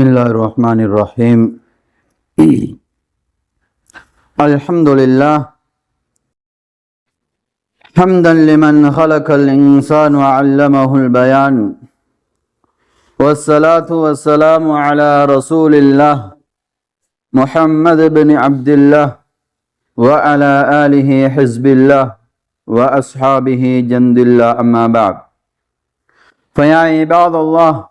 بسم الله الرحمن الرحيم الحمد لله حمدا لمن خلق الإنسان وعلمه البيان والصلاة والسلام على رسول الله محمد بن عبد الله وعلى آله حزب الله وأصحابه جند الله أما بعد فيا عباد الله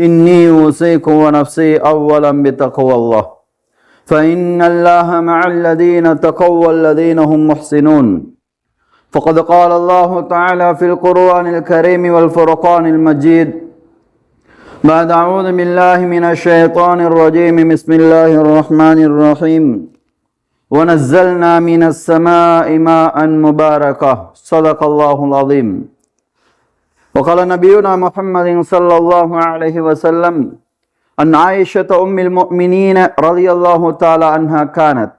إني أوصيكم ونفسي أولا بتقوى الله. فإن الله مع الذين تقوى والذين هم محسنون. فقد قال الله تعالى في القرآن الكريم والفرقان المجيد بعد أعوذ بالله من الشيطان الرجيم. بسم الله الرحمن الرحيم. ونزلنا من السماء ماء مباركة. صدق الله العظيم. وقال نبينا محمد صلى الله عليه وسلم أن عائشة أم المؤمنين رضي الله تعالى عنها كانت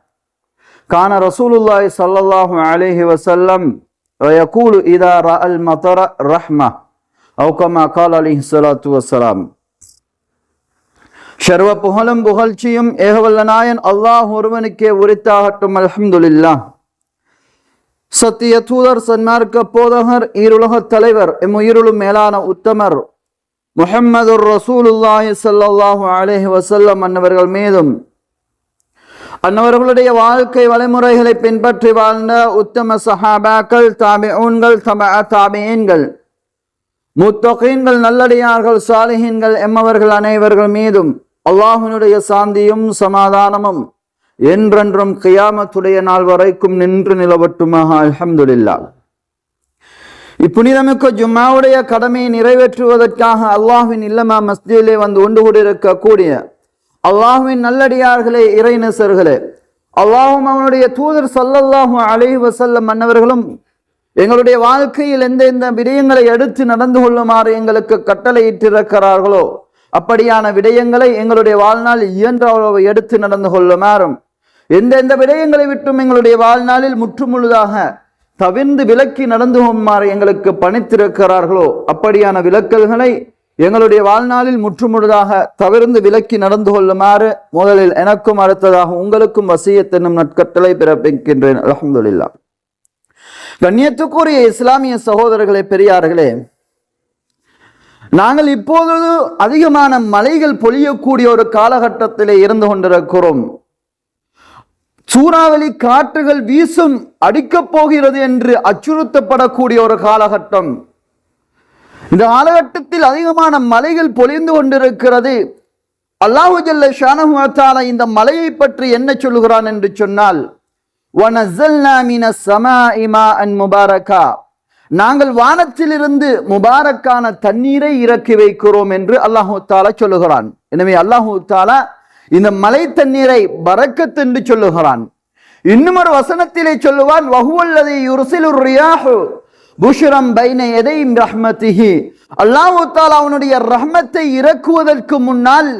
كان رسول الله صلى الله عليه وسلم ويقول إذا رأى المطر رحمة أو كما قال عليه الصلاة والسلام ஷர்வ புகழும் புகழ்ச்சியும் ஏகவல்ல நாயன் அல்லாஹ் ஒருவனுக்கே உரித்தாகட்டும் அல்ஹம்துலில்லாஹ் சத்திய தூதர் சன்மார்க்க போதகர் ஈருலகத் தலைவர் எம் உயிருளும் மேலான உத்தமர் முஹம்மது ரசூலுல்லாஹி சல்லாஹூ அலேஹி வசல்லம் அன்னவர்கள் மீதும் அன்னவர்களுடைய வாழ்க்கை வழிமுறைகளை பின்பற்றி வாழ்ந்த உத்தம சஹாபாக்கள் தாபிஊன்கள் தம தாபியன்கள் முத்தகீன்கள் நல்லடியார்கள் சாலிஹீன்கள் எம்மவர்கள் அனைவர்கள் மீதும் அல்லாஹினுடைய சாந்தியும் சமாதானமும் என்றென்றும் கியாமத்துடைய நாள் வரைக்கும் நின்று நிலவட்டுமாக அலமதுல்லா இப்புனிதமிக்க ஜும்மாவுடைய கடமையை நிறைவேற்றுவதற்காக அல்லாஹ்வின் இல்லமா மஸ்ஜிதிலே வந்து ஒன்று கூடியிருக்கக்கூடிய அல்லாஹுவின் நல்லடியார்களே இறைநேசர்களே அல்லாஹும் அவனுடைய தூதர் சல்லல்லாஹு அலைஹி வசல்லம் மன்னவர்களும் எங்களுடைய வாழ்க்கையில் எந்தெந்த விடயங்களை எடுத்து நடந்து கொள்ளுமாறு எங்களுக்கு கட்டளையிட்டிருக்கிறார்களோ அப்படியான விடயங்களை எங்களுடைய வாழ்நாள் இயன்ற எடுத்து நடந்து கொள்ளுமாறும் எந்தெந்த விடயங்களை விட்டும் எங்களுடைய வாழ்நாளில் முற்றுமுழுதாக தவிர்ந்து விலக்கி நடந்து கொள்ளுமாறு எங்களுக்கு பணித்திருக்கிறார்களோ அப்படியான விலக்கல்களை எங்களுடைய வாழ்நாளில் முற்றுமுழுதாக தவிர்ந்து விலக்கி நடந்து கொள்ளுமாறு முதலில் எனக்கும் அடுத்ததாக உங்களுக்கும் வசியத்தென்னும் நட்கட்டளை பிறப்பிக்கின்றேன். அலமதுல்லா கண்ணியத்துக்குரிய இஸ்லாமிய சகோதரர்களே பெரியார்களே நாங்கள் இப்போது அதிகமான மலைகள் பொழியக்கூடிய ஒரு காலகட்டத்திலே இருந்து கொண்டிருக்கிறோம். சூறாவளி காற்றுகள் வீசும் அடிக்கப் போகிறது என்று அச்சுறுத்தப்படக்கூடிய ஒரு காலகட்டம். இந்த காலகட்டத்தில் அதிகமான மலைகள் பொழிந்து கொண்டிருக்கிறது. அல்லாஹு ஜல்ல ஷானஹால இந்த மலையை பற்றி என்ன சொல்கிறான் என்று சொன்னால் முபாரகா நாங்கள் வானத்திலிருந்து முபாரக்கான தண்ணீரை இறக்கி வைக்கிறோம் என்று அல்லாஹூ தாலா சொல்லுகிறான். எனவே அல்லாஹூ தாலா இந்த மலை தண்ணீரை பரக்கத் என்று சொல்லுகிறான். இன்னும் ஒரு வசனத்திலே சொல்லுவான் வஹுவல்லதை யுர்சிலுர் ரியாஹு புஷ்ரம் பைன எதையும் ரஹ்மத்திஹி. அல்லாஹு தாலா அவனுடைய ரஹ்மத்தை இறக்குவதற்கு முன்னால்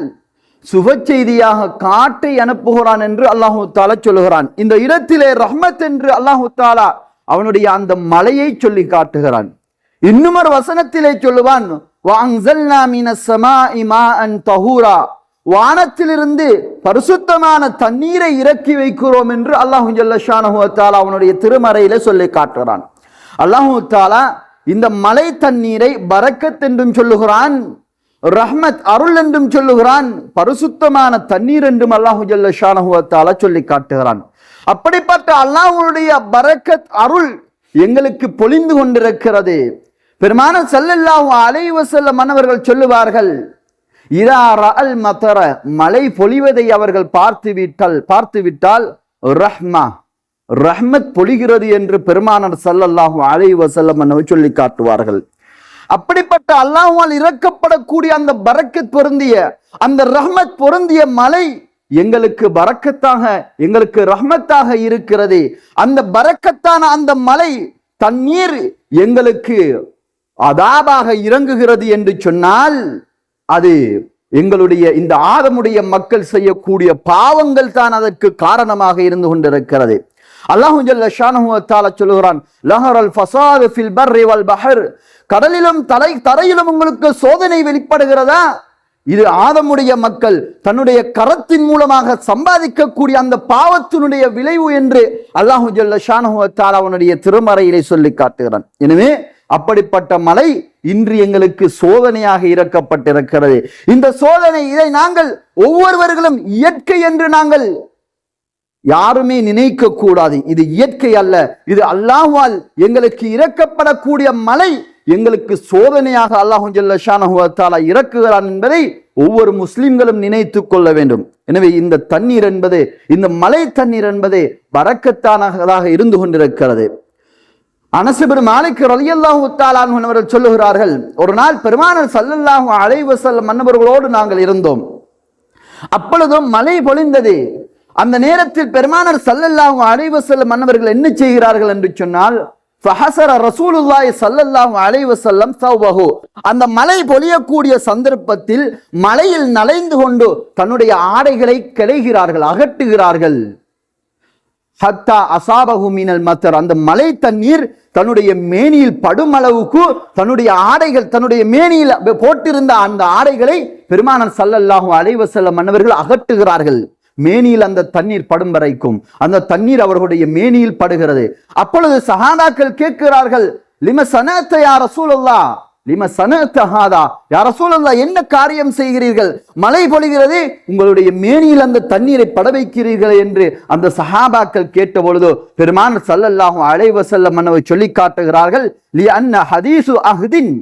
சுப செய்தியாக காட்டை அனுப்புகிறான் என்று அல்லாஹு தாலா சொல்லுகிறான். இந்த இடத்திலே ரஹ்மத் என்று அல்லாஹு தாலா அவனுடைய அந்த மலையை சொல்லி காட்டுகிறான். இன்னும் ஒரு வசனத்திலே சொல்லுவான் வாங்சல் நாமீன சமா இமா அன் தஹூரா. வானத்திலிருந்து பரிசுத்தமான தண்ணீரை இறக்கி வைக்கிறோம் என்று அல்லாஹு ஜல்லஷானஹு அவனுடைய திருமறையில சொல்லி காட்டுகிறான் அல்லாஹு தாலா இந்த மலை தண்ணீரை பரக்கத் என்றும் சொல்லுகிறான் ரஹ்மத் அருள் என்றும் சொல்லுகிறான் பரிசுத்தமான தண்ணீர் என்றும் அல்லாஹு ஜல்லஷானஹுத்தாலா சொல்லி காட்டுகிறான். அப்படிப்பட்ட அல்லாஹுடைய பரக்கத் அருள் எங்களுக்கு பொழிந்து கொண்டிருக்கிறது. பெருமான செல்லல்லாஹு அலைவசல்ல மன்னவர்கள் சொல்லுவார்கள் இதா ரஅல் மதர மழை பொழிவதை அவர்கள் பார்த்து விட்டால் பார்த்து விட்டால் ரஹ்மா ரஹ்மத் பொழிகிறது என்று பெருமானர் சல்லல்லாஹு அலை வசல்லம் சொல்லி காட்டுவார்கள். அப்படிப்பட்ட அல்லாஹால் இறக்கப்படக்கூடிய அந்த பரக்கத் பொருந்திய அந்த ரஹ்மத் பொருந்திய மலை எங்களுக்கு பறக்கத்தாக எங்களுக்கு ரஹ்மத்தாக இருக்கிறது. அந்த பறக்கத்தான அந்த மலை தண்ணீர் எங்களுக்கு அதாபாக இறங்குகிறது என்று சொன்னால் அது எங்களுடைய இந்த ஆதமுடைய மக்கள் செய்யக்கூடிய பாவங்கள் தான் அதற்கு காரணமாக இருந்து கொண்டிருக்கிறது. அல்லாஹு ஜல்ல ஷானஹு தஆலா சொல்லுகிறான் லஹரல் ஃபசாது ஃபில் பர்ரி வல் பஹர். கடலிலும் தலை தரையிலும் உங்களுக்கு சோதனை வெளிப்படுகிறதா? இது ஆதமுடைய மக்கள் தன்னுடைய கரத்தின் மூலமாக சம்பாதிக்கக்கூடிய அந்த பாவத்தினுடைய விளைவு என்று அல்லாஹு ஜல்ல ஷானஹுவத்தால் அவனுடைய திருமறையிலே சொல்லி காட்டுகிறான். எனவே அப்படிப்பட்ட மலை இன்று எங்களுக்கு சோதனையாக இறக்கப்பட்டிருக்கிறது. இந்த சோதனை இதை நாங்கள் ஒவ்வொருவர்களும் இயற்கை என்று நாங்கள் யாருமே நினைக்க கூடாது. இது இயற்கை அல்ல. இது அல்லாஹால் எங்களுக்கு இறக்கப்படக்கூடிய மலை எங்களுக்கு சோதனையாக அல்லாஹு ஜல்லஷானஹுவத்தாலா இறக்குகிறான் என்பதை ஒவ்வொரு முஸ்லிம்களும் நினைத்து கொள்ள வேண்டும். எனவே இந்த தண்ணீர் என்பது இந்த மலை தண்ணீர் என்பது வரக்கத்தானதாக இருந்து கொண்டிருக்கிறது. அனசுபின் மாலிக் ரலியல்லாஹு உத்தாலான் அவர்கள் சொல்லுகிறார்கள் ஒரு நாள் பெருமானர் சல்லல்லாஹு அலைவசல் மன்னவர்களோடு நாங்கள் இருந்தோம். அப்பொழுதும் மழை பொழிந்தது. அந்த நேரத்தில் பெருமானர் சல்லல்லாஹு அலைவசல் மன்னவர்கள் என்ன செய்கிறார்கள் என்று சொன்னால் ஃபஹசர ரசூலுல்லாய் சல்லல்லாஹு அலைவசல்லம் வஸல்லம் சௌபஹு. அந்த மலை பொழியக்கூடிய சந்தர்ப்பத்தில் மலையில் நலைந்து கொண்டு தன்னுடைய ஆடைகளை கிடைகிறார்கள் அகட்டுகிறார்கள் ஹத்தா அசாபகு மீனல் மத்தர். அந்த மலை தண்ணீர் தன்னுடைய மேனியில் படும் அளவுக்கு தன்னுடைய ஆடைகள் தன்னுடைய மேனியில் போட்டிருந்த அந்த ஆடைகளை பெருமானன் சல்லல்லாஹும் அலைவசல்ல மன்னவர்கள் அகற்றுகிறார்கள். மேனியில் அந்த தண்ணீர் படும் வரைக்கும். அந்த தண்ணீர் அவர்களுடைய மேனியில் படுகிறது. அப்பொழுது சஹாதாக்கள் கேட்கிறார்கள் லிம சனத்தையா ரசூலுல்லா லிம சனத்த யார சூழல்லா என்ன காரியம் செய்கிறீர்கள்? மழை பொழிகிறது உங்களுடைய மேனியில் அந்த தண்ணீரை பட வைக்கிறீர்கள் என்று அந்த சஹாபாக்கள் கேட்ட பொழுது பெருமான் சல்லல்லாஹும் அலைஹி மன்னவை சொல்லி காட்டுகிறார்கள் லி அன்ன ஹதீசு அஹ்தின்.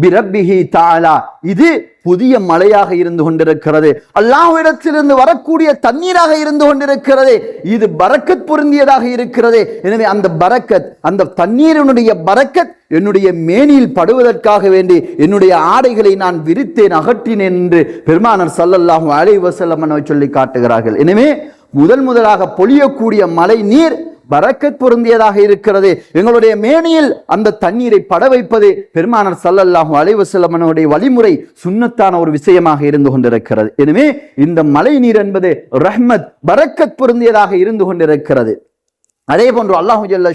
பிரப்பிஹி தாலா. இது புதிய மழையாக இருந்து கொண்டிருக்கிறது. அல்லாஹ்விடத்திலிருந்து வரக்கூடிய தண்ணீராக இருந்து கொண்டிருக்கிறது. இது பரக்கத் பொருந்தியதாக இருக்கிறது. எனவே அந்த பரக்கத் அந்த தண்ணீரினுடைய பரக்கத் என்னுடைய மேனியில் படுவதற்காக வேண்டி என்னுடைய ஆடைகளை நான் விரித்தேன் அகற்றினேன் என்று பெருமானர் சல்லல்லாஹும் அலைஹி வஸல்லம் சொல்லி காட்டுகிறார்கள். எனவே முதல் முதலாக பொழியக்கூடிய மழை நீர் பரக்கத் பொருந்தியதாக இருக்கிறது. எங்களுடைய மேனியில் அந்த தண்ணீரை பட வைப்பது பெருமானர் சல்லல்லாஹு அலைவசல்லமனுடைய வழிமுறை சுண்ணத்தான ஒரு விஷயமாக இருந்து கொண்டிருக்கிறது. எனவே இந்த மழை நீர் என்பது ரஹ்மத் பரக்கத் பொருந்தியதாக இருந்து கொண்டிருக்கிறது. அதே போன்று அல்லாஹு ஜல்ல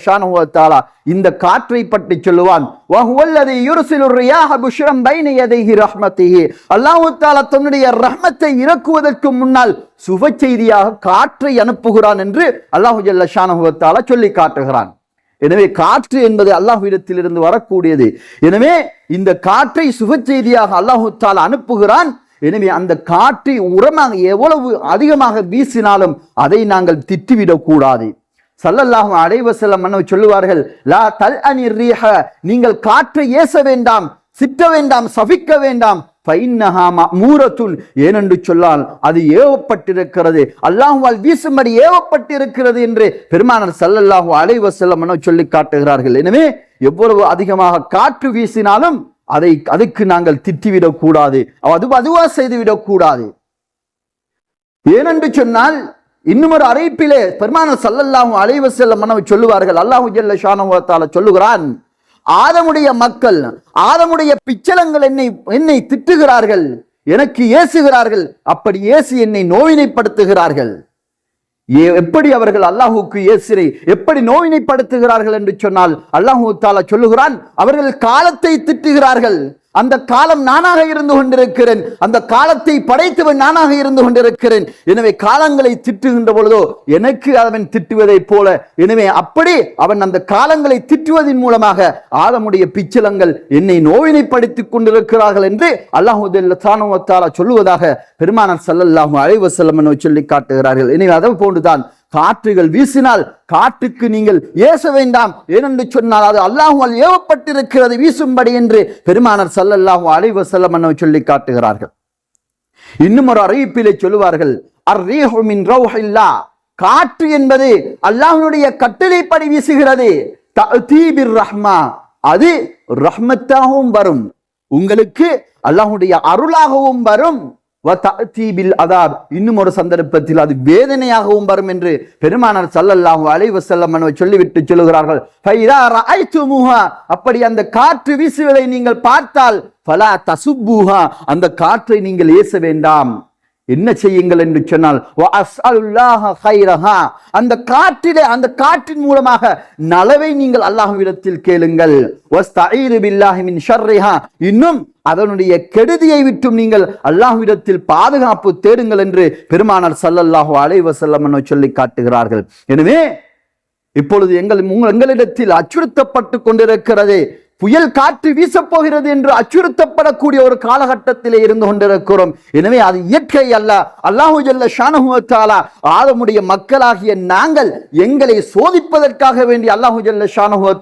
இந்த காற்றை பற்றி சொல்லுவான். அல்லாஹு தன்னுடைய ரஹ்மத்தை இறக்குவதற்கு முன்னால் சுப செய்தியாக காற்றை அனுப்புகிறான் என்று அல்லாஹு ஜல்ல சொல்லி காட்டுகிறான். எனவே காற்று என்பது அல்லாஹுவிடத்திலிருந்து வரக்கூடியது. எனவே இந்த காற்றை சுப செய்தியாக அல்லாஹு தஆலா அனுப்புகிறான். எனவே அந்த காற்றை உரமாக எவ்வளவு அதிகமாக வீசினாலும் அதை நாங்கள் திட்டிவிடக் சல்லல்லாஹும் சல்லல்லாஹு அலைஹி சொல்லுவார்கள் லா தல் அனிர் ரீஹ நீங்கள் காற்றை ஏச வேண்டாம் சிட்ட வேண்டாம் சபிக்க வேண்டாம். ஃபைன்னஹா மஅமூரத்துன். ஏனென்று சொல்லால் அது ஏவப்பட்டிருக்கிறது. அல்லாஹுவால் வீசும்படி ஏவப்பட்டிருக்கிறது என்று பெருமானர் சல்லல்லாஹு அலைவசல்லம் வஸல்லம் சொல்லி காட்டுகிறார்கள். எனவே எவ்வளவு அதிகமாக காற்று வீசினாலும் அதை அதுக்கு நாங்கள் திட்டிவிடக்கூடாது. அது அதுவா செய்துவிடக்கூடாது. ஏனென்று சொன்னால் இன்னும் ஒரு அறைப்பிலே பெருமான சல்லல்லாஹு அலைவ செல்ல மனவை சொல்லுவார்கள் அல்லாஹு ஜல்ல ஷானுவத்தால சொல்லுகிறான் ஆதமுடைய மக்கள் ஆதமுடைய பிச்சலங்கள் என்னை என்னை திட்டுகிறார்கள் எனக்கு ஏசுகிறார்கள் அப்படி ஏசி என்னை நோயினைப்படுத்துகிறார்கள் ஏ- எப்படி அவர்கள் அல்லாஹுக்கு ஏசிரை எப்படி நோயினைப்படுத்துகிறார்கள் என்று சொன்னால் அல்லாஹு தாலா சொல்லுகிறான் அவர்கள் காலத்தை திட்டுகிறார்கள் அந்த காலம் நானாக இருந்து கொண்டிருக்கிறேன். அந்த காலத்தை படைத்தவன் நானாக இருந்து கொண்டிருக்கிறேன். எனவே காலங்களை திட்டுகின்ற பொழுதோ எனக்கு அவன் திட்டுவதைப் போல. எனவே அப்படி அவன் அந்த காலங்களை திட்டுவதன் மூலமாக ஆதமுடைய பிச்சலங்கள் என்னை நோயினைப்படுத்திக் கொண்டிருக்கிறார்கள் என்று அல்லாஹுதில் சொல்லுவதாக பெருமானார் ஸல்லல்லாஹு அலைஹி சொல்லி காட்டுகிறார்கள். எனவே அதை போன்றுதான் காற்றுகள் வீசினால் காற்றுக்கு நீங்கள் ஏச வேண்டாம் ஏனென்று சொன்னால் அது அல்லாஹுவால் ஏவப்பட்டிருக்கிறது வீசும்படி என்று பெருமானர் சல்லல்லாஹு அலைவ செல்லம் வஸல்லம் சொல்லி காட்டுகிறார்கள். இன்னும் ஒரு அறிவிப்பிலே சொல்லுவார்கள் அர்ரீஹுமின் ரௌஹில்லா. காற்று என்பது அல்லாஹனுடைய கட்டளைப்படி வீசுகிறது. தீபிர் ரஹ்மா அது ரஹ்மத்தாகவும் வரும். உங்களுக்கு அல்லாஹுடைய அருளாகவும் வரும். அதாப் இன்னும் ஒரு சந்தர்ப்பத்தில் அது வேதனையாகவும் வரும் என்று பெருமானார் சல்லல்லாஹு அலைவசல்லம் சொல்லிவிட்டு சொல்லுகிறார்கள். அப்படி அந்த காற்று வீசுவதை நீங்கள் பார்த்தால் பலா தசுபூஹா அந்த காற்றை நீங்கள் ஏச வேண்டாம். என்ன செய்யுங்கள் என்று சொன்னால் அந்த காற்றிலே அந்த காற்றின் மூலமாக நலவை நீங்கள் அல்லாஹ்விடத்தில் கேளுங்கள். இன்னும் அதனுடைய கெடுதியை விட்டும் நீங்கள் அல்லாஹ்விடத்தில் பாதுகாப்பு தேடுங்கள் என்று பெருமானார் சல்லல்லாஹு அலைவசல்லம் சொல்லி காட்டுகிறார்கள். எனவே இப்பொழுது எங்கள் உங்கள் எங்களிடத்தில் அச்சுறுத்தப்பட்டு கொண்டிருக்கிறதே புயல் காற்று வீசப்போகிறது என்று அச்சுறுத்தப்படக்கூடிய ஒரு காலகட்டத்திலே இருந்து கொண்டிருக்கிறோம். எனவே அது இயற்கை அல்ல. அல்லாஹு ஜல்ல ஷானஹு ஆதமுடைய மக்களாகிய நாங்கள் எங்களை சோதிப்பதற்காக வேண்டி அல்லாஹு ஜல்ல ஷானஹு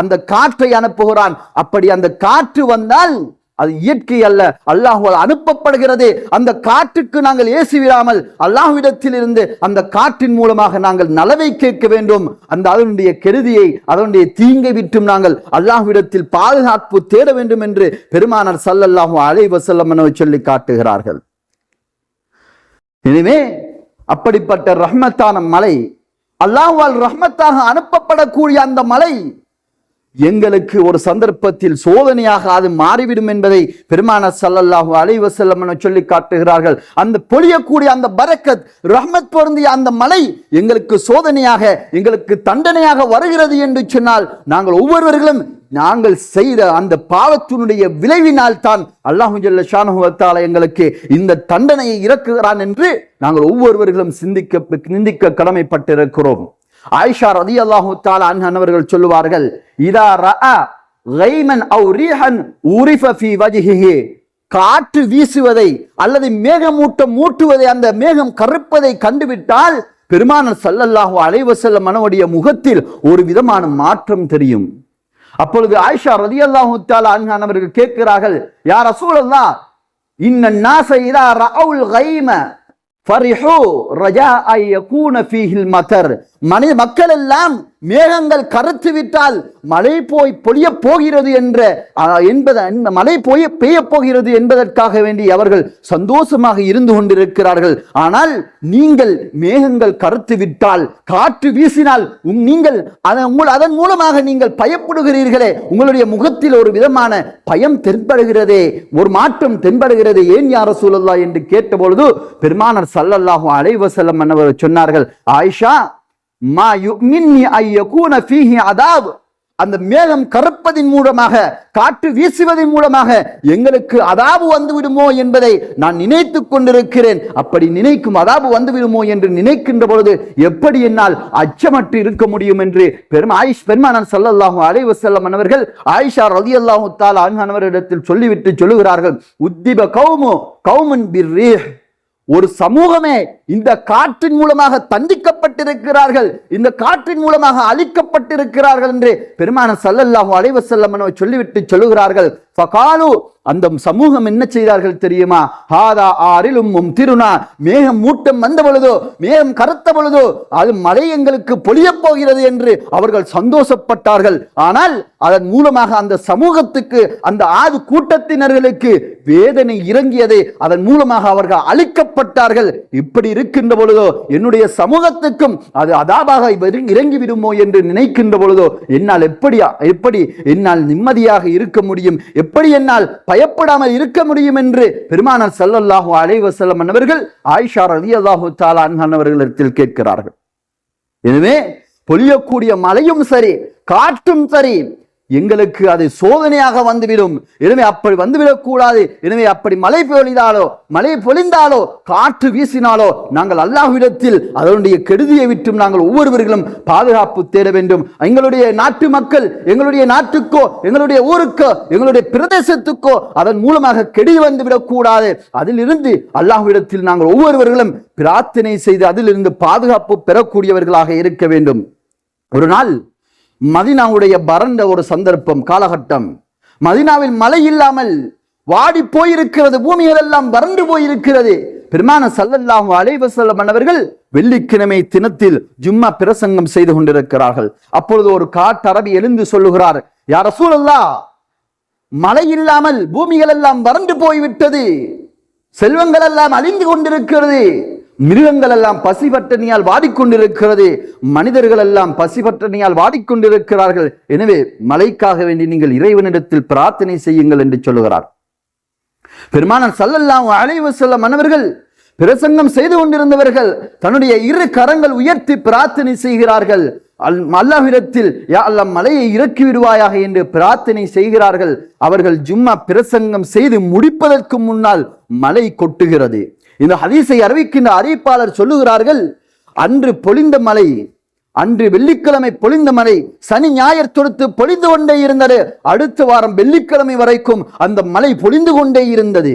அந்த காற்றை அனுப்புகிறான். அப்படி அந்த காற்று வந்தால் அது இயற்கை அல்ல. அல்லாஹுவால் அனுப்பப்படுகிறது. அந்த காற்றுக்கு நாங்கள் ஏசி விடாமல் அல்லாஹ்விடத்தில் இருந்து அந்த காற்றின் மூலமாக நாங்கள் நலவை கேட்க வேண்டும். அந்த அதனுடைய கெடுதியை அதனுடைய தீங்கை விட்டும் நாங்கள் அல்லாஹுவிடத்தில் பாதுகாப்பு தேட வேண்டும் என்று பெருமானார் சல்லல்லாஹு அலை வஸல்லம் சொல்லி காட்டுகிறார்கள். எனவே அப்படிப்பட்ட ரஹ்மத்தான மலை அல்லாஹ்வால் ரஹ்மத்தாக அனுப்பப்படக்கூடிய அந்த மலை எங்களுக்கு ஒரு சந்தர்ப்பத்தில் சோதனையாக அது மாறிவிடும் என்பதை பெருமான சல்லல்லாஹு அலைஹி வஸல்லம் சொல்லி காட்டுகிறார்கள். அந்த பொழியக்கூடிய அந்த பரக்கத் ரஹ்மத் பொருந்திய அந்த மலை எங்களுக்கு சோதனையாக எங்களுக்கு தண்டனையாக வருகிறது என்று சொன்னால் நாங்கள் ஒவ்வொருவர்களும் நாங்கள் செய்த அந்த பாவத்தினுடைய விளைவினால் தான் அல்லாஹுஜல்ல ஜல்ல எங்களுக்கு இந்த தண்டனையை இறக்குகிறான் என்று நாங்கள் ஒவ்வொருவர்களும் சிந்திக்க சிந்திக்க கடமைப்பட்டிருக்கிறோம். ஆயிஷா ரதி அல்லாஹு அன்ஹா அன்னவர்கள் சொல்லுவார்கள் இதா ரஅ கைமன் அவ் ரீஹன் உரிஃப ஃபி வஜிஹி காற்று வீசுவதை அல்லது மேகமூட்டம் மூட்டுவதை அந்த மேகம் கருப்பதை கண்டுவிட்டால் பெருமான சல்லல்லாஹு அலைவசல்ல மனவுடைய முகத்தில் ஒரு விதமான மாற்றம் தெரியும். அப்பொழுது ஆயிஷா ரலியல்லாஹு தஆலா அன்ஹா அவர்கள் கேட்கிறார்கள் யார் அசூலல்லா இன்ன நாசை இதா ரஅவுல் கைம ஃபரிஹு ரஜா ஐ யகூன ஃபீஹில் மதர் மனித மக்கள் எல்லாம் மேகங்கள் கருத்து விட்டால் மழை போய் பொழிய போகிறது என்ற என்பத மழை போய் பெய்யப் போகிறது என்பதற்காக வேண்டி அவர்கள் சந்தோஷமாக இருந்து கொண்டிருக்கிறார்கள். ஆனால் நீங்கள் மேகங்கள் கருத்து விட்டால் காற்று வீசினால் நீங்கள் அதன் மூல- அதன் மூலமாக நீங்கள் பயப்படுகிறீர்களே. உங்களுடைய முகத்தில் ஒரு விதமான பயம் தென்படுகிறதே ஒரு மாற்றம் தென்படுகிறது. ஏன் யார சூழல்லா என்று கேட்டபொழுது பெருமானர் சல்லல்லாஹும் அலைவசல்லம் என்னவர் சொன்னார்கள் ஆயிஷா மா யுமின்னி ஐயகூன ஃபீஹி அதாப் அந்த மேகம் கருப்பதின் மூலமாக காற்று வீசுவதன் மூலமாக எங்களுக்கு அதாபு வந்துவிடுமோ என்பதை நான் நினைத்து கொண்டிருக்கிறேன். அப்படி நினைக்கும் அதாபு வந்துவிடுமோ என்று நினைக்கின்ற பொழுது எப்படி என்னால் அச்சமற்று இருக்க முடியும் என்று பெரும் ஆயிஷ் பெருமானார் ஸல்லல்லாஹு அலைவு செல்லம் அவர்கள் ஆயிஷா ரதி அல்லாஹு தால் அவரிடத்தில் சொல்லிவிட்டு சொல்லுகிறார்கள். உத்திப கௌமு கௌமன் பிர்ரீஹ் ஒரு சமூகமே இந்த காற்றின் மூலமாக தண்டிக்கப்பட்டிருக்கிறார்கள். இந்த காற்றின் மூலமாக அழிக்கப்பட்டிருக்கிறார்கள் என்று பெருமான சல்லல்லாஹு அலைவசல்லம் சொல்லிவிட்டு சொல்லுகிறார்கள். ஃபகாலு அந்த சமூகம் என்ன செய்தார்கள் தெரியுமா? ஹாதா ஆறிலும் உம் திருநா மேகம் மூட்டம் வந்த பொழுதோ மேகம் கருத்த பொழுதோ அது மழை எங்களுக்கு பொழியப் போகிறது என்று அவர்கள் சந்தோஷப்பட்டார்கள். ஆனால் அதன் மூலமாக அந்த சமூகத்துக்கு அந்த ஆது கூட்டத்தினர்களுக்கு வேதனை இறங்கியதை அதன் மூலமாக அவர்கள் அழிக்கப்பட்டார்கள். இப்படி இருக்கின்ற பொழுதோ என்னுடைய சமூகத்துக்கும் அது அதாபாக இறங்கி விடுமோ என்று நினைக்கின்ற பொழுதோ என்னால் எப்படி எப்படி என்னால் நிம்மதியாக இருக்க முடியும்? எப்படி என்னால் பயப்படாமல் இருக்க முடியும் என்று பெருமானார் சல்லல்லாஹு அலைவசல்லம் அன்னவர்கள் ஆயிஷா ரலியல்லாஹு அல்லாஹு அன்ஹா அவர்களிடத்தில் கேட்கிறார்கள். எனவே பொழியக்கூடிய மழையும் சரி காற்றும் சரி எங்களுக்கு அது சோதனையாக வந்துவிடும். எனவே அப்படி வந்துவிடக்கூடாது எனவே அப்படி மழை பொழிந்தாலோ மழை பொழிந்தாலோ காற்று வீசினாலோ நாங்கள் அல்லாஹ்விடத்தில் அதனுடைய கெடுதியை விட்டும் நாங்கள் ஒவ்வொருவர்களும் பாதுகாப்பு தேட வேண்டும். எங்களுடைய நாட்டு மக்கள் எங்களுடைய நாட்டுக்கோ எங்களுடைய ஊருக்கோ எங்களுடைய பிரதேசத்துக்கோ அதன் மூலமாக கெடுதி வந்துவிடக்கூடாது அதிலிருந்து அல்லாஹ்விடத்தில் நாங்கள் ஒவ்வொருவர்களும் பிரார்த்தனை செய்து அதிலிருந்து பாதுகாப்பு பெறக்கூடியவர்களாக இருக்க வேண்டும். ஒரு நாள் மதினாவுடைய வறண்ட ஒரு சந்தர்ப்பம் காலகட்டம். மதினாவில் மழை இல்லாமல் வாடி போயிருக்கிறது பூமிகள் எல்லாம் வறண்டு போயிருக்கிறது. பெருமான சல்லல்லாஹு அலைவசல்லம் அவர்கள் வெள்ளிக்கிழமை தினத்தில் ஜும்மா பிரசங்கம் செய்து கொண்டிருக்கிறார்கள். அப்பொழுது ஒரு காட்டரபி எழுந்து சொல்லுகிறார் யார் சூழல்லா மழை இல்லாமல் பூமிகள் எல்லாம் வறண்டு போய்விட்டது. செல்வங்கள் எல்லாம் அழிந்து கொண்டிருக்கிறது. மிருகங்கள் எல்லாம் பசிபட்டனியால் வாடிக்கொண்டிருக்கிறது. மனிதர்கள் எல்லாம் பசிபட்டனியால் வாடிக்கொண்டிருக்கிறார்கள். எனவே மலைக்காக வேண்டி நீங்கள் இறைவனிடத்தில் பிரார்த்தனை செய்யுங்கள் என்று சொல்லுகிறார். பெருமானார் சல்லல்லாம் அலைவ செல்ல மன்னவர்கள் பிரசங்கம் செய்து கொண்டிருந்தவர்கள் தன்னுடைய இரு கரங்கள் உயர்த்தி பிரார்த்தனை செய்கிறார்கள். அல் அல்லாஹ்விடத்தில் யா அல்ல மலையை இறக்கி விடுவாயாக என்று பிரார்த்தனை செய்கிறார்கள். அவர்கள் ஜும்மா பிரசங்கம் செய்து முடிப்பதற்கு முன்னால் மலை கொட்டுகிறது. இந்த ஹதீஸை அறிவிக்கின்ற அறிவிப்பாளர் சொல்லுகிறார்கள் அன்று பொழிந்த மலை அன்று வெள்ளிக்கிழமை பொழிந்த மழை சனி ஞாயிறு தொடுத்து பொழிந்து கொண்டே இருந்தது அடுத்த வாரம் வெள்ளிக்கிழமை வரைக்கும் அந்த மலை பொழிந்து கொண்டே இருந்தது.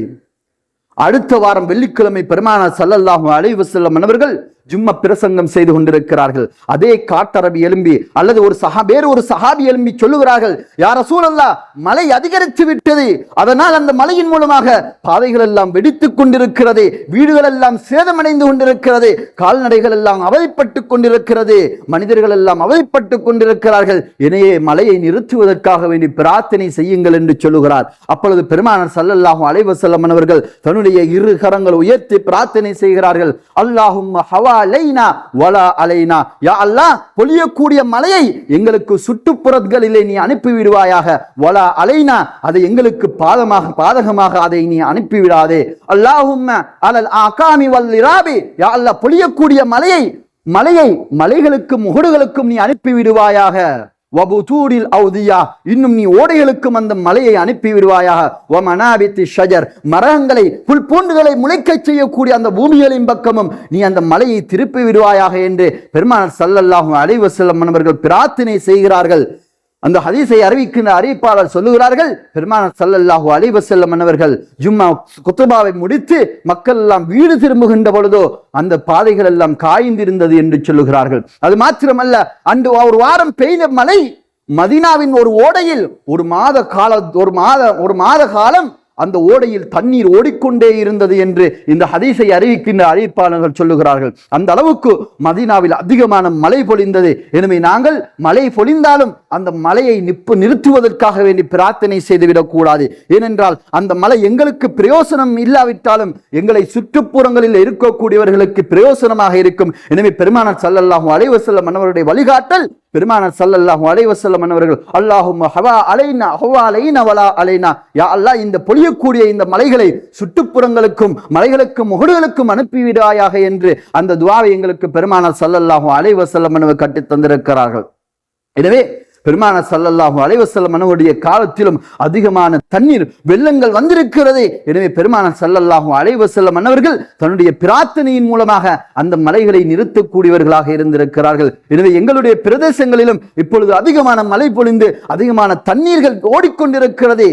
அடுத்த வாரம் வெள்ளிக்கிழமை பெருமானார் சல்லல்லாஹு அலைவசல்லம் வஸல்லம் அவர்கள் ஜும்மா பிரசங்கம் செய்து கொண்டிருக்கிறார்கள். அதே காட்டரபி எலும்பி அல்லது ஒரு சஹா வேறு ஒரு சஹாபி எலும்பி சொல்லுகிறார்கள் யார சூழல்லா மலை அதிகரித்து விட்டது. அதனால் அந்த மலையின் மூலமாக பாதைகள் எல்லாம் வெடித்துக் கொண்டிருக்கிறது. வீடுகள் எல்லாம் சேதமடைந்து கொண்டிருக்கிறது. கால்நடைகள் எல்லாம் அவதிப்பட்டு கொண்டிருக்கிறது. மனிதர்கள் எல்லாம் அவதிப்பட்டு கொண்டிருக்கிறார்கள். இணையே மலையை நிறுத்துவதற்காக வேண்டி பிரார்த்தனை செய்யுங்கள் என்று சொல்லுகிறார். அப்பொழுது பெருமானர் ஸல்லல்லாஹு அலைவசல்லம் அவர்கள் தனு தன்னுடைய இரு கரங்கள் உயர்த்தி பிரார்த்தனை செய்கிறார்கள். அல்லாஹும் ஹவா அலைனா வலா அலைனா. யா அல்லாஹ் பொழியக்கூடிய மலையை எங்களுக்கு சுற்றுப்புறங்களிலே நீ அனுப்பி விடுவாயாக வலா அலைனா அதை எங்களுக்கு பாதமாக பாதகமாக அதை நீ அனுப்பிவிடாதே. அல்லாஹும் அலல் ஆகாமி வல் இராபி. யா அல்லாஹ் பொழியக்கூடிய மலையை மலையை மலைகளுக்கும் முகடுகளுக்கும் நீ அனுப்பி விடுவாயாக வபுதூரில் அவுதியா. இன்னும் நீ ஓடைகளுக்கும் அந்த மலையை அனுப்பி விடுவாயாக. வமனாபித்தி ஷஜர். மரங்களை புல் பூண்டுகளை முளைக்கச் செய்யக்கூடிய அந்த பூமிகளின் பக்கமும் நீ அந்த மலையை திருப்பி விடுவாயாக என்று பெருமானார் சல்லல்லாஹும் அலைவசல்லம் வஸல்லம் அவர்கள் பிரார்த்தனை செய்கிறார்கள். அந்த ஹதீஸை அறிவிக்கின்ற அறிவிப்பாளர் சொல்லுகிறார்கள் பெருமான சல்லல்லாஹு அலிவசல்லம் வஸல்லம் அவர்கள் ஜும்மா குத்துபாவை முடித்து மக்கள் எல்லாம் வீடு திரும்புகின்ற பொழுதோ அந்த பாதைகள் எல்லாம் காய்ந்திருந்தது என்று சொல்லுகிறார்கள். அது மாத்திரமல்ல அன்று ஒரு வாரம் பெய்த மழை மதீனாவின் ஒரு ஓடையில் ஒரு மாத கால ஒரு மாத ஒரு மாத காலம் அந்த ஓடையில் தண்ணீர் ஓடிக்கொண்டே இருந்தது என்று இந்த ஹதீஸை அறிவிக்கின்ற அறிவிப்பாளர்கள் சொல்லுகிறார்கள். அந்த அளவுக்கு மதீனாவில் அதிகமான மழை பொழிந்தது. எனவே நாங்கள் மழை பொழிந்தாலும் அந்த மலையை நிப்பு நிறுத்துவதற்காக வேண்டி பிரார்த்தனை செய்துவிடக்கூடாது ஏனென்றால் அந்த மலை எங்களுக்கு பிரயோசனம் இல்லாவிட்டாலும் எங்களை சுற்றுப்புறங்களில் இருக்கக்கூடியவர்களுக்கு பிரயோசனமாக இருக்கும். எனவே பெருமானார் சல்லல்லாஹும் அலைஹி வஸல்லம் அன்னவருடைய வழிகாட்டல் பெருமானார் சல்லல்லாஹும் அலைஹி வஸல்லம் அன்னவர்கள் அல்லாஹும் ஹவா அலைனா ஹவா அலைனா வலா அலைனா. யா அல்லா இந்த பொழியக்கூடிய இந்த மலைகளை சுற்றுப்புறங்களுக்கும் மலைகளுக்கும் முகடுகளுக்கும் அனுப்பிவிடாயாக என்று அந்த துவாவை எங்களுக்கு பெருமானார் ஸல்லல்லாஹு அலைவசல்லம் வஸல்லம் கட்டி தந்திருக்கிறார்கள். எனவே பெருமான ஸல்லல்லாஹு அலைஹி வஸல்லம் காலத்திலும் அதிகமான தண்ணீர் வெள்ளங்கள் வந்திருக்கிறது. எனவே பெருமான ஸல்லல்லாஹு அலைஹி வஸல்லம் தன்னுடைய பிரார்த்தனையின் மூலமாக அந்த மலைகளை நிறுத்தக்கூடியவர்களாக இருந்திருக்கிறார்கள். எனவே எங்களுடைய பிரதேசங்களிலும் இப்பொழுது அதிகமான மழை பொழிந்து அதிகமான தண்ணீர்கள் ஓடிக்கொண்டிருக்கிறது.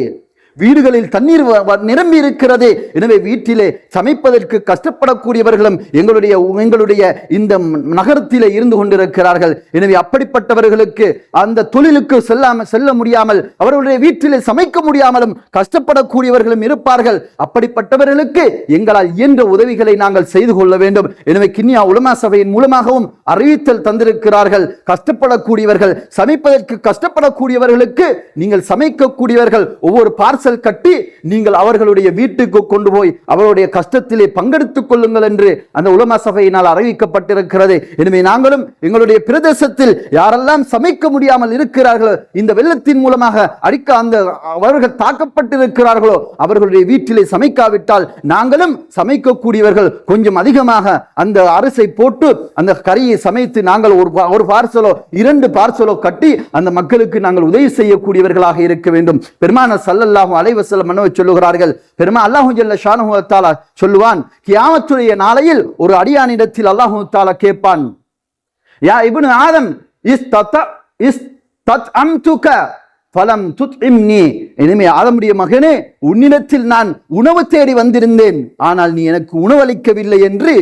வீடுகளில் தண்ணீர் நிரம்பி இருக்கிறது. எனவே வீட்டிலே சமைப்பதற்கு கஷ்டப்படக்கூடியவர்களும் எங்களுடைய எங்களுடைய இந்த நகரத்திலே இருந்து கொண்டிருக்கிறார்கள். எனவே அப்படிப்பட்டவர்களுக்கு அந்த தொழிலுக்கு செல்லாமல் செல்ல முடியாமல் அவர்களுடைய வீட்டிலே சமைக்க முடியாமலும் கஷ்டப்படக்கூடியவர்களும் இருப்பார்கள். அப்படிப்பட்டவர்களுக்கு எங்களால் இயன்ற உதவிகளை நாங்கள் செய்து கொள்ள வேண்டும். எனவே கிண்ணியா உலமா சபையின் மூலமாகவும் அறிவித்தல் தந்திருக்கிறார்கள். கஷ்டப்படக்கூடியவர்கள் சமைப்பதற்கு கஷ்டப்படக்கூடியவர்களுக்கு நீங்கள் சமைக்கக்கூடியவர்கள் ஒவ்வொரு பார்சல் வாசல் கட்டி நீங்கள் அவர்களுடைய வீட்டுக்கு கொண்டு போய் அவருடைய கஷ்டத்திலே பங்கெடுத்துக் கொள்ளுங்கள் என்று அந்த உலமா சபையினால் அறிவிக்கப்பட்டிருக்கிறது. எனவே நாங்களும் எங்களுடைய பிரதேசத்தில் யாரெல்லாம் சமைக்க முடியாமல் இருக்கிறார்களோ இந்த வெள்ளத்தின் மூலமாக அடிக்க அந்த அவர்கள் தாக்கப்பட்டிருக்கிறார்களோ அவர்களுடைய வீட்டிலே சமைக்காவிட்டால் நாங்களும் சமைக்கக்கூடியவர்கள் கொஞ்சம் அதிகமாக அந்த அரசை போட்டு அந்த கறியை சமைத்து நாங்கள் ஒரு ஒரு பார்சலோ இரண்டு பார்சலோ கட்டி அந்த மக்களுக்கு நாங்கள் உதவி செய்யக்கூடியவர்களாக இருக்க வேண்டும். பெருமான சல்லல்லாஹு சல்லாஹூ வஸல்லம் மன்னவர் சொல்லுகிறார்கள்? பெருமா அல்லாஹூ ஜல்ல ஷானுஹு தாலா சொல்லுவான் கியாமத்துடைய நாளையில் ஒரு அடியானிடத்தில் அல்லாஹூ தாலா கேட்பான். யா இப்னு ஆதம் இஸ் தத் இஸ் தத் அம் இஸ்தத இஸ்தத்அம்துக ஃபலம் துத்இம்னி. இனிமே ஆதமுடைய மகனே உன்னிடத்தில் நான் உணவு தேடி வந்திருந்தேன் ஆனால் நீ எனக்கு உணவளிக்கவில்லை என்று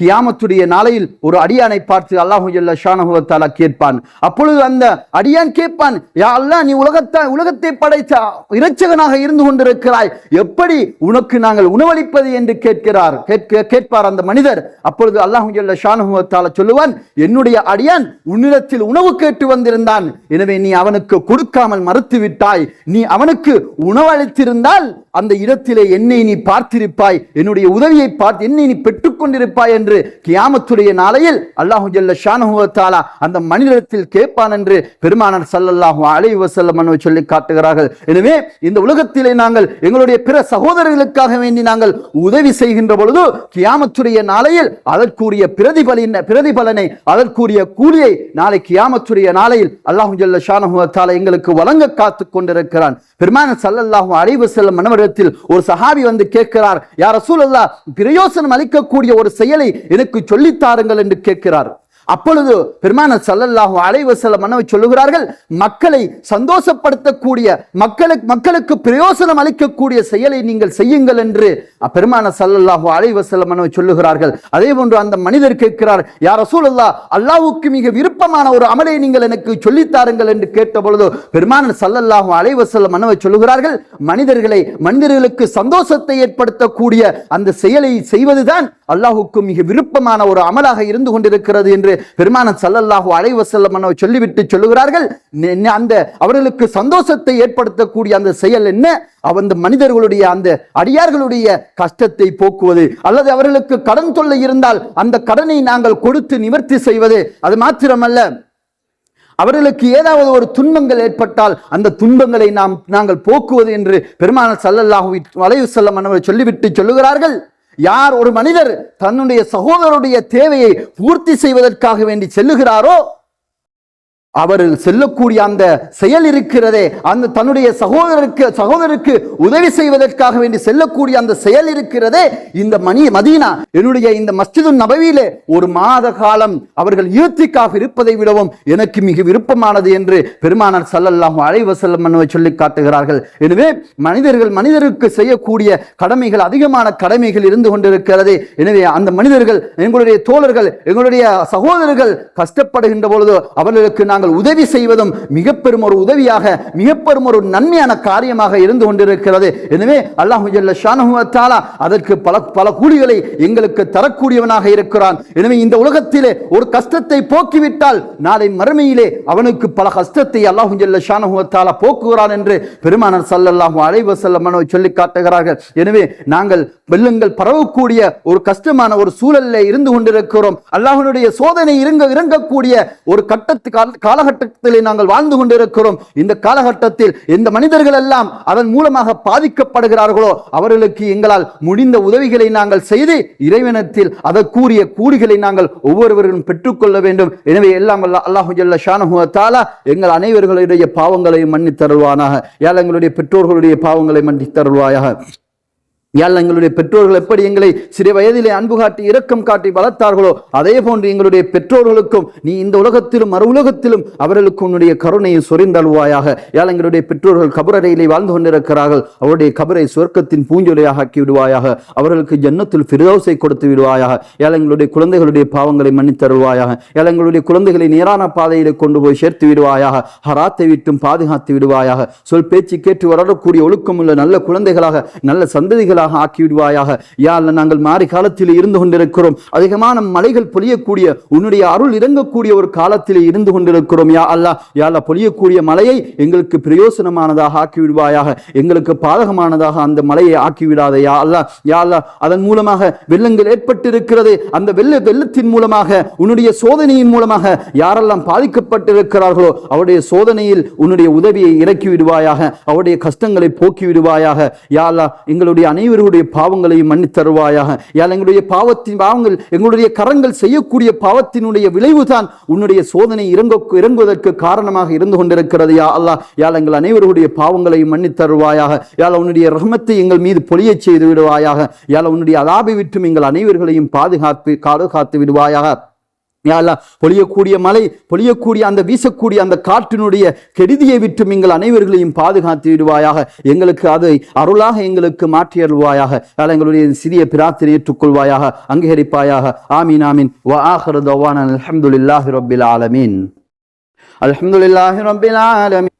கியாமத்துடைய நாளையில் ஒரு அடியானை பார்த்து அல்லாஹு ஜல்ல கேட்பான். அப்பொழுது அந்த அடியான் கேட்பான் யா அல்லாஹ் நீ உலகத்தை உலகத்தை படைத்த இறைச்சகனாக இருந்து கொண்டிருக்கிறாய். எப்படி உனக்கு நாங்கள் உணவளிப்பது? என்று கேட்கிறார். கேட்க கேட்பார் அந்த மனிதர். அப்பொழுது அல்லாஹு ஜல்ல ஷானஹு சொல்லுவான் என்னுடைய அடியான் உன்னிடத்தில் உணவு கேட்டு வந்திருந்தான். எனவே நீ அவனுக்கு கொடுக்காமல் மறுத்து விட்டாய் நீ அவனுக்கு உணவளித்திருந்தால் அந்த இடத்திலே என்னை நீ பார்த்திருப்பாய். என்னுடைய உதவியை பார்த்து என்னை நீ பெற்றுக்கொண்டிருப்பாய் என்று கியாமத்துடைய நாளையில் அல்லாஹு ஜல்ல ஷானுவத்தாலா அந்த மனிதத்தில் கேட்பான் என்று பெருமானார் சல்லல்லாஹு அலை வசல்லம் சொல்லி காட்டுகிறார்கள். எனவே இந்த உலகத்திலே நாங்கள் எங்களுடைய பிற சகோதரர்களுக்காக வேண்டி நாங்கள் உதவி செய்கின்ற பொழுது கியாமத்துடைய நாளையில் அதற்குரிய பிரதிபலின் பிரதிபலனை அதற்குரிய கூலியை நாளை கியாமத்துடைய நாளையில் அல்லாஹு ஜல்ல ஷானஹு எங்களுக்கு வழங்க காத்து கொண்டிருக்கிறான். பெருமான சல்லல்லாஹு அலைஹி வஸல்லம் மனவரத்தில் ஒரு சஹாபி வந்து கேட்கிறார் யார சூழல்லா பிரயோசனம் அளிக்கக்கூடிய ஒரு செயலை எனக்கு சொல்லித்தாருங்கள் என்று கேட்கிறார். அப்பொழுது பெருமான சல்லல்லாஹு அலைஹி மன்னவை சொல்லுகிறார்கள் மக்களை சந்தோஷப்படுத்தக்கூடிய மக்களுக்கு மக்களுக்கு பிரயோசனம் அளிக்கக்கூடிய செயலை நீங்கள் செய்யுங்கள் என்று பெருமான சல்லல்லாஹு அலைஹி மன்னவை சொல்லுகிறார்கள். அதே போன்று அந்த மனிதர் கேட்கிறார் யார் ரசூலல்லா அல்லாவுக்கு மிக விருப்பமான ஒரு அமலை நீங்கள் எனக்கு சொல்லித் தாருங்கள் என்று கேட்ட பொழுது பெருமான சல்லல்லாஹு அலைஹி வஸல்லம் மன்னவை சொல்லுகிறார்கள் மனிதர்களை மனிதர்களுக்கு சந்தோஷத்தை ஏற்படுத்தக்கூடிய அந்த செயலை செய்வதுதான் அல்லாஹுக்கு மிக விருப்பமான ஒரு அமலாக இருந்து கொண்டிருக்கிறது என்று பெருமான சல்லல்லாஹு அலைவசல்லம் சொல்லிவிட்டு சொல்லுகிறார்கள் அந்த அவர்களுக்கு சந்தோஷத்தை ஏற்படுத்தக்கூடிய அந்த செயல் என்ன? அந்த மனிதர்களுடைய அந்த அடியார்களுடைய கஷ்டத்தை போக்குவது அல்லது அவர்களுக்கு கடன் தொல்லை இருந்தால் அந்த கடனை நாங்கள் கொடுத்து நிவர்த்தி செய்வது அது மாத்திரமல்ல. அவர்களுக்கு ஏதாவது ஒரு துன்பங்கள் ஏற்பட்டால் அந்த துன்பங்களை நாம் நாங்கள் போக்குவது என்று பெருமான சல்லல்லாஹு அலைஹி வஸல்லம் சொல்லிவிட்டு சொல்லுகிறார்கள். யார் ஒரு மனிதர் தன்னுடைய சகோதரருடைய தேவையை பூர்த்தி செய்வதற்காக வேண்டி செல்லுகிறாரோ அவர்கள் செல்லக்கூடிய அந்த செயல் இருக்கிறதே அந்த தன்னுடைய சகோதரருக்கு சகோதரருக்கு உதவி செய்வதற்காக வேண்டி செல்லக்கூடிய அந்த செயல் இருக்கிறதே இந்த மணி மதீனா. என்னுடைய இந்த மஸ்ஜிது நபவியிலே ஒரு மாத காலம் அவர்கள் ஈர்த்திக்காக இருப்பதை விடவும் எனக்கு மிக விருப்பமானது என்று பெருமானார் சல்லல்லாஹு அலைஹி வஸல்லம் சொல்லி காட்டுகிறார்கள். எனவே மனிதர்கள் மனிதருக்கு செய்யக்கூடிய கடமைகள் அதிகமான கடமைகள் இருந்து கொண்டிருக்கிறது. எனவே அந்த மனிதர்கள் எங்களுடைய தோழர்கள் எங்களுடைய சகோதரர்கள் கஷ்டப்படுகின்ற பொழுது அவர்களுக்கு நாங்கள் நாங்கள் உதவி செய்வதும் மிக பெரும் ஒரு உதவியாக மிக பெரும் ஒரு நன்மையான காரியமாக இருந்து கொண்டிருக்கிறது. எனவே அல்லாஹு ஜல்ல அதற்கு பல பல கூலிகளை எங்களுக்கு தரக்கூடியவனாக இருக்கிறான். எனவே இந்த உலகத்திலே ஒரு கஷ்டத்தை போக்கிவிட்டால் நாளை மறுமையிலே அவனுக்கு பல கஷ்டத்தை அல்லாஹு ஜல்ல போக்குகிறான் என்று பெருமானார் சல்லல்லாஹு அலைவசல்லமனோ சொல்லி காட்டுகிறார்கள். எனவே நாங்கள் வெள்ளங்கள் பரவக்கூடிய ஒரு கஷ்டமான ஒரு சூழலில் இருந்து கொண்டிருக்கிறோம். அல்லாஹனுடைய சோதனை இறங்க இறங்கக்கூடிய ஒரு கட்டத்து கால- காலகட்டத்திலே நாங்கள் வாழ்ந்து கொண்டிருக்கிறோம். இந்த காலகட்டத்தில் எந்த மனிதர்கள் எல்லாம் அதன் மூலமாக பாதிக்கப்படுகிறார்களோ அவர்களுக்கு எங்களால் முடிந்த உதவிகளை நாங்கள் செய்து இறைவனத்தில் அதற்குரிய கூலிகளை நாங்கள் ஒவ்வொருவரும் பெற்றுக்கொள்ள வேண்டும். எனவே எல்லாம் வல்ல அல்லாஹு ஜல்ல ஷானஹு எங்கள் அனைவர்களுடைய பாவங்களையும் மன்னித் தருவானாக எங்களுடைய பெற்றோர்களுடைய பாவங்களை மன்னித்தருள்வாயாக. யாழ் எங்களுடைய பெற்றோர்கள் எப்படி எங்களை சிறு வயதிலே அன்பு காட்டி இரக்கம் காட்டி வளர்த்தார்களோ அதே போன்று எங்களுடைய பெற்றோர்களுக்கும் நீ இந்த உலகத்திலும் மறு உலகத்திலும் அவர்களுக்கு உன்னுடைய கருணையை சொரிந்தழுவாயாக யாழ் எங்களுடைய பெற்றோர்கள் கபரறையிலே வாழ்ந்து கொண்டிருக்கிறார்கள். அவருடைய கபரை சொர்க்கத்தின் பூஞ்சொலையாக ஆக்கி விடுவாயாக அவர்களுக்கு ஜன்னத்தில் பிரதோசை கொடுத்து விடுவாயாக. யாழ் எங்களுடைய குழந்தைகளுடைய பாவங்களை மன்னித்தருவாயாக. யாழ் எங்களுடைய குழந்தைகளை நேரான பாதையிலே கொண்டு போய் சேர்த்து விடுவாயாக. ஹராத்தை விட்டும் பாதுகாத்து விடுவாயாக. சொல் பேச்சு கேட்டு வளரக்கூடிய ஒழுக்கமுள்ள நல்ல குழந்தைகளாக நல்ல சந்ததிகளாக மலைகளாக ஆக்கிவிடுவாயாக. யா அல்ல நாங்கள் மாறி காலத்தில் இருந்து கொண்டிருக்கிறோம். அதிகமான மலைகள் பொழியக்கூடிய உன்னுடைய அருள் இறங்கக்கூடிய ஒரு காலத்தில் இருந்து கொண்டிருக்கிறோம். யா அல்லா யா அல்லாஹ் பொழியக்கூடிய மலையை எங்களுக்கு பிரயோசனமானதாக ஆக்கிவிடுவாயாக. எங்களுக்கு பாதகமானதாக அந்த மலையை ஆக்கிவிடாத யா அல்லா. யா அல்லாஹ் அதன் மூலமாக வெள்ளங்கள் ஏற்பட்டிருக்கிறது. அந்த வெள்ள வெள்ளத்தின் மூலமாக உன்னுடைய சோதனையின் மூலமாக யாரெல்லாம் பாதிக்கப்பட்டிருக்கிறார்களோ அவருடைய சோதனையில் உன்னுடைய உதவியை இறக்கி விடுவாயாக அவருடைய கஷ்டங்களை போக்கி விடுவாயாக யா அல்லாஹ் எங்களுடைய அனைவருடைய பாவங்களையும் மன்னித்தருவாயாக. தருவாயாக எங்களுடைய பாவத்தின் பாவங்கள் எங்களுடைய கரங்கள் செய்யக்கூடிய பாவத்தினுடைய விளைவுதான் உன்னுடைய சோதனை இறங்க இறங்குவதற்கு காரணமாக இருந்து கொண்டிருக்கிறது. யா அல்லா யால் எங்கள் அனைவருடைய பாவங்களையும் மன்னித்தருவாயாக. தருவாயாக உன்னுடைய ரஹமத்தை எங்கள் மீது பொழிய செய்து விடுவாயாக. யால் உன்னுடைய அதாபை விட்டும் எங்கள் அனைவர்களையும் பாதுகாத்து பாதுகாத்து விடுவாயாக. யா பொழியக்கூடிய மலை பொழியக்கூடிய அந்த வீசக்கூடிய அந்த காற்றினுடைய கெடுதியை விட்டு நீங்கள் அனைவர்களையும் பாதுகாத்து விடுவாயாக எங்களுக்கு அதை அருளாக எங்களுக்கு மாற்றி அருள்வாயாக எங்களுடைய சிறிய பிரார்த்தனை ஏற்றுக்கொள்வாயாக அங்கீகரிப்பாயாக. ஆமீன் ஆமீன். வ ஆஹிரு தவானா அல்ஹம்துலில்லாஹி ஆலமீன். ஆலமீன்.